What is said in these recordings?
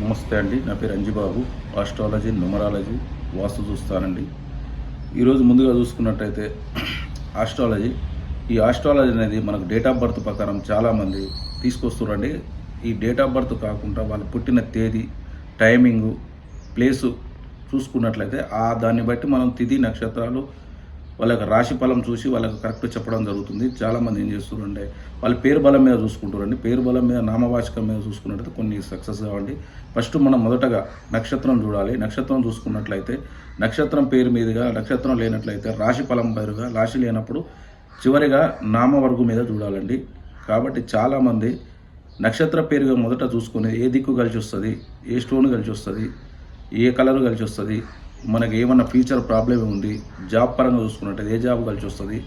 నమస్తే అండి. నా పేరు అంజిబాబు. ఆస్ట్రాలజీ న్యూమరాలజీ వాస్తు చూస్తానండి. ఈరోజు ముందుగా చూసుకున్నట్టయితే ఆస్ట్రాలజీ. ఈ ఆస్ట్రాలజీ అనేది మనకు డేట్ ఆఫ్ బర్త్ ప్రకారం చాలామంది తీసుకొస్తున్నారండి ఈ డేట్ ఆఫ్ బర్త్ కాకుండా వాళ్ళు పుట్టిన తేదీ టైమింగు ప్లేసు చూసుకున్నట్లయితే ఆ దాన్ని బట్టి మనం తిథి నక్షత్రాలు వాళ్ళకి రాశి ఫలం చూసి వాళ్ళకి కరెక్ట్ చెప్పడం జరుగుతుంది. చాలామంది ఏం చేస్తున్నారంటే వాళ్ళ పేరు బలం మీద చూసుకుంటారండి పేరు బలం మీద నామవాచకం మీద చూసుకున్నట్లయితే కొన్ని సక్సెస్ కావండి. ఫస్ట్ మనం మొదటగా నక్షత్రం చూడాలి. నక్షత్రం చూసుకున్నట్లయితే నక్షత్రం పేరు మీదుగా నక్షత్రం లేనట్లయితే రాశి ఫలం పేరుగా రాశి లేనప్పుడు చివరిగా నామవర్గు మీద చూడాలండి. కాబట్టి చాలామంది నక్షత్ర పేరుగా మొదట చూసుకుని ఏ దిక్కు కలిసి వస్తుంది? ఏ స్టోన్ కలిసి వస్తుంది? ఏ కలర్ కలిసి వస్తుంది? మనకి ఏమన్నా ఫ్యూచర్ ప్రాబ్లం ఉంది? జాబ్ పరంగా చూసుకున్నట్టు ఏ జాబ్ కలిసి వస్తుంది?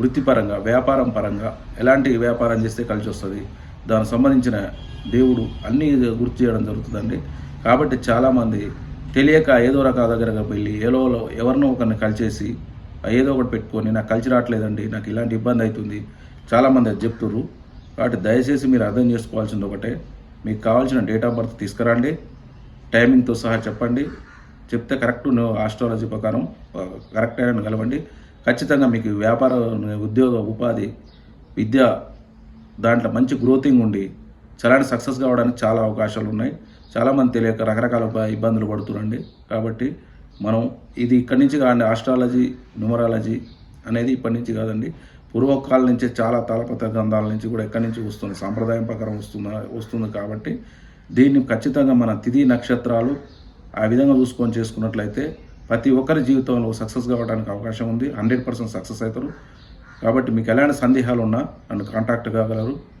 వృత్తిపరంగా వ్యాపారం పరంగా ఎలాంటి వ్యాపారం చేస్తే కలిసి వస్తుంది? దానికి సంబంధించిన దేవుడు అన్నీ గుర్తు చేయడం జరుగుతుందండి. కాబట్టి చాలామంది తెలియక ఏదో రకాల దగ్గరగా వెళ్ళి ఏలో ఎవరినో ఒకరిని కలిసేసి ఏదో ఒకటి పెట్టుకొని నాకు కలిసి రావట్లేదండి నాకు ఇలాంటి ఇబ్బంది అవుతుంది. చాలామంది అది చెప్తుర్రు. కాబట్టి దయచేసి మీరు అర్థం చేసుకోవాల్సింది ఒకటే. మీకు కావాల్సిన డేట్ ఆఫ్ బర్త్ తీసుకురండి. టైమింగ్తో సహా చెప్పండి. చెప్తే కరెక్ట్ ఆస్ట్రాలజీ ప్రకారం కరెక్ట్ అయిన కలవండి ఖచ్చితంగా మీకు వ్యాపార ఉద్యోగ ఉపాధి విద్య దాంట్లో మంచి గ్రోతింగ్ ఉండి చాలా సక్సెస్ కావడానికి చాలా అవకాశాలు ఉన్నాయి. చాలామంది తెలియక రకరకాల ఇబ్బందులు పడుతున్నాండి కాబట్టి మనం ఇది ఇక్కడి నుంచి కాదండి ఆస్ట్రాలజీ న్యూమరాలజీ అనేది ఇప్పటి నుంచి కాదండి. పూర్వకాల నుంచి చాలా తాళపత్ర గ్రంథాల నుంచి కూడా ఎక్కడి నుంచి వస్తుంది సాంప్రదాయం ప్రకారం వస్తుందా వస్తుంది కాబట్టి దీన్ని ఖచ్చితంగా మన తిథి నక్షత్రాలు ఆ విధంగా చూసుకొని చేసుకున్నట్లయితే ప్రతి ఒక్కరి జీవితంలో సక్సెస్ కావడానికి అవకాశం ఉంది. హండ్రెడ్ పర్సెంట్ సక్సెస్ అవుతారు. కాబట్టి మీకు ఎలాంటి సందేహాలు ఉన్నా నన్ను కాంటాక్ట్ కాగలరు.